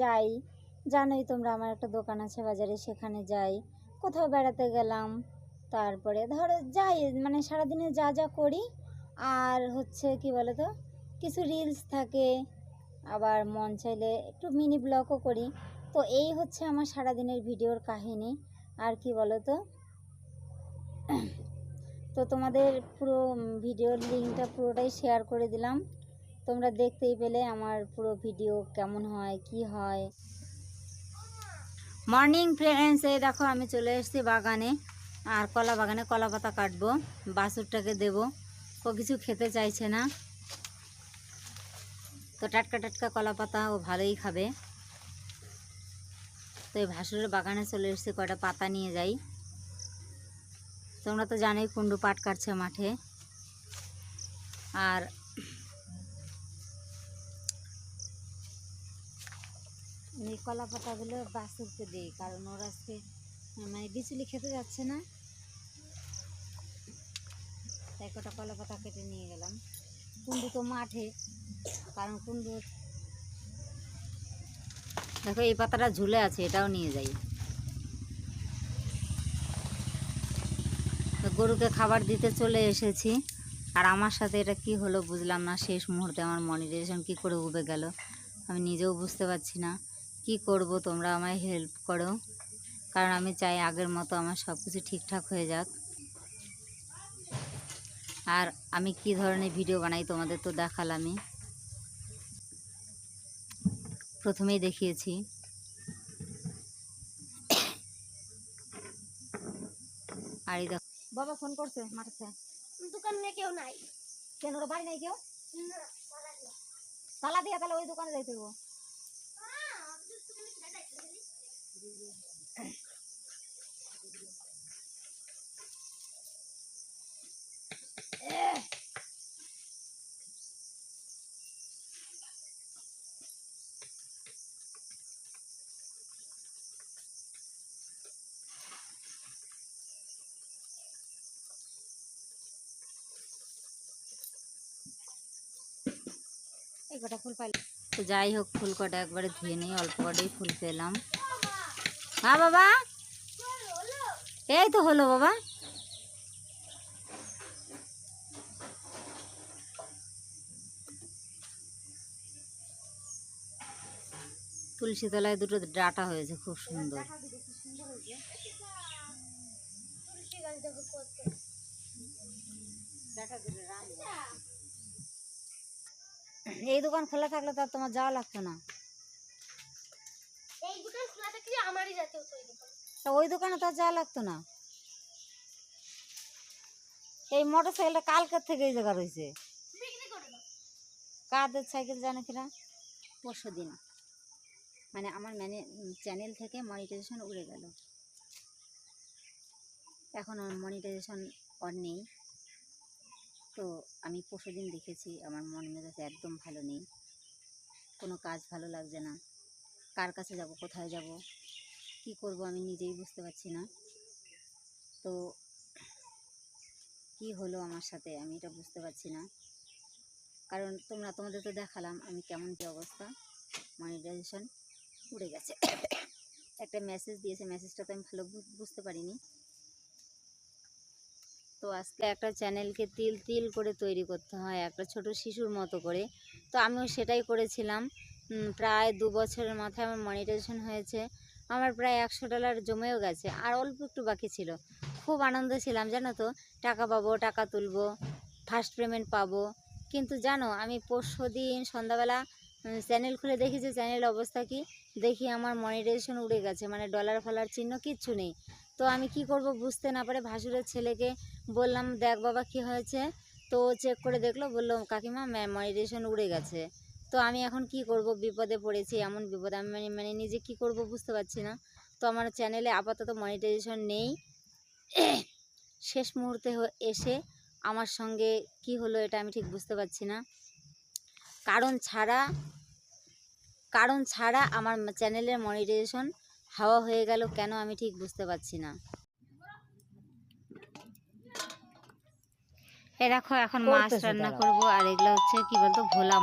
যাই। জানোই তোমরা আমার একটা দোকান আছে বাজারে, সেখানে যাই। কোথাও বেড়াতে গেলাম। তারপরে ধরো যাই মানে সারাদিনে যা যা করি। আর হচ্ছে কি বলো তো কিছু রিলস থাকে। আবার মন চাইলে একটু মিনি ব্লগও করি। তো এই হচ্ছে আমার সারাদিনের ভিডিওর কাহিনী। আর কি বলো তো তো তোমাদের পুরো ভিডিওর লিঙ্কটা পুরোটাই শেয়ার করে দিলাম। তোমরা দেখতেই পেলে আমার পুরো ভিডিও কেমন হয়, কি হয়। মর্নিং ফ্রেন্ডস এই দেখো আমি চলে এসেছি বাগানে। আর কলা বাগানে কলা পাতা কাটবো বাছুরটাকে দেবো। ও কিছু খেতে চাইছে না। তো টাটকা টাটকা কলা পাতা ও ভালোই খাবে। তো এই ভাসুরের বাগানে চলে এসেছি, কয়টা পাতা নিয়ে যাই। তোমরা তো জানোই কুণ্ডু পাট কাটছে মাঠে। আর কলা পাতাগুলো বাছুরকে দিই, কারণ ওরা আজকে মানে বিচুলি খেতে যাচ্ছে না। তাই কটা কলা পাতা কেটে নিয়ে গেলাম। কুন্ডু তো মাঠে, কারণ কুন্ডু দেখো, এই পাতাটা ঝুলে আছে, এটাও নিয়ে যাই। গরুকে খাবার দিতে চলে এসেছি। আর আমার সাথে এটা কি হলো বুঝলাম না, শেষ মুহূর্তে আমার মনিটাইজেশন কি করে উবে গেল, আমি নিজেও বুঝতে পারছি না। কি করব তোমরা আমায় হেল্প করো। কারণ আমি চাই আগের মতো আমার সব কিছু ঠিকঠাক হয়ে যাক। আর আমি কি ধরনের ভিডিও বানাই তোমাদের তো দেখালামই। প্রথমেই দেখিয়েছি। আর এই দেখো বাবা ফোন করছে মাঠে দোকানে কেউ নাই। কেন বাড়ি নাই কেউ? তালা দিয়ে তাহলে ওই দোকানে যাইতে হইব। কটা ফুল পাইলাম? তো যাই হোক ফুল কটা একবারে ধুয়ে নিই অল্প কটাই ফুল পেলাম। হ্যাঁ বাবা? এই তো হলো বাবা। তুলসী তলায় দুটো ডাটা হয়েছে খুব সুন্দর। এই দোকান খোলা থাকলে তো তোমার যাওয়া লাগতো না। এই দোকান খোলা থাকলে আমারই যেতে হতো এই দোকান তা ওই দোকানে তো যাওয়া লাগতো না। এই মোটর সাইকেলটা কালকের থেকে এই জায়গা রয়েছে। কাদের সাইকেল জানে কিনা? পরশু দিন। মানে আমার ম্যানে চ্যানেল থেকে মনিটাইজেশন উড়ে গেল। এখন আমার মনিটাইজেশন অন নেই। তো আমি পরশু দিন দেখেছি, আমার মন মেজাজ একদম ভালো নেই। কোনো কাজ ভালো লাগছে না। কার কাছে যাব, কোথায় যাব, কি করব আমি নিজেই বুঝতে পারছি না। তো কি হলো আমার সাথে আমি এটা বুঝতে পারছি না। কারণ তোমরা তোমাদের তো দেখালাম আমি কেমন কি অবস্থা। মনিটাইজেশন উড়ে গেছে। একটা মেসেজ দিয়েছে মেসেজটা তো আমি ভালো বুঝতে পারিনি। তো আজকে একটা চ্যানেলকে তিল তিল করে তৈরি করতে হয়, একটা ছোট শিশুর মতো করে। তো আমিও সেটাই করেছিলাম। প্রায় দু বছরের মাথায় আমার মনিটাইজেশন হয়েছে। আমার প্রায় একশো ডলার জমেও গেছে, আর অল্প একটু বাকি ছিল। খুব আনন্দ ছিলাম, জানো তো? টাকা পাবো, টাকা তুলবো ফার্স্ট পেমেন্ট পাবো। কিন্তু জানো, আমি পরশু দিন সন্ধ্যাবেলা চ্যানেল খুলে দেখি যে চ্যানেল অবস্থা কি? দেখি আমার মনিটাইজেশন উড়ে গেছে মানে ডলার ফলার চিহ্ন কিচ্ছু নেই। তো আমি কি করব বুঝতে না পারে ভাসুরের ছেলেকে বললাম, দেখ বাবা কি হয়েছে? তো চেক করে দেখল, বলল, কাকিমা মনিটাইজেশন উড়ে গেছে। তো আমি এখন কি করব? বিপদে পড়েছি, এমন বিপদ আমি মানে মানে নিজে কি করব বুঝতে পারছি না। তো আমার চ্যানেলে আপাতত মনিটাইজেশন নেই। শেষ মুহূর্তে এসে আমার সঙ্গে কি হলো এটা আমি ঠিক বুঝতে পারছি না। কারণ ছাড়া কারণ ছাড়া আমার চ্যানেলের মনিটাইজেশন হাওয়া হয়ে গেল কেন আমি ঠিক বুঝতে পারছি না। এ দেখো এখন মাছ রান্না করব আর এগুলো হচ্ছে কি বলতো ভোলা